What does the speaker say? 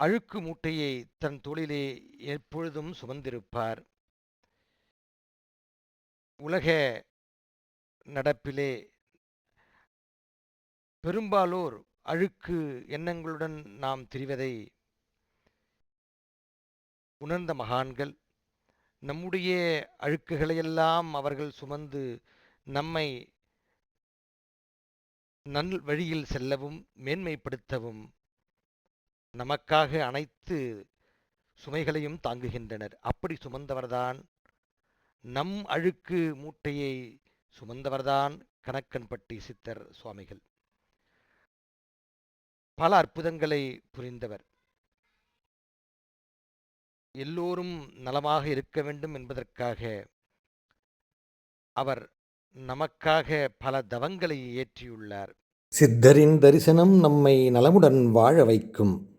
அழுக்கு மூட்டையை தன் தொழிலே எப்பொழுதும் சுமந்திருப்பார். உலக நடப்பிலே பெரும்பாலோர் அழுக்கு எண்ணங்களுடன் நாம் திரிவதை உணர்ந்த மகான்கள் நம்முடைய அழுக்குகளையெல்லாம் அவர்கள் சுமந்து நம்மை நல் வழியில் செல்லவும் மேன்மைப்படுத்தவும் நமக்காக அனைத்து சுமைகளையும் தாங்குகின்றனர். அப்படி சுமந்தவர்தான் நம் அழுக்கு மூட்டையை சுமந்தவர்தான் கணக்கன்பட்டி சித்தர் சுவாமிகள். பல அற்புதங்களை புரிந்தவர். எல்லோரும் நலமாக இருக்க வேண்டும் என்பதற்காக அவர் நமக்காக பல தவங்களை இயற்றியுள்ளார். சித்தரின் தரிசனம் நம்மை நலமுடன் வாழ வைக்கும்.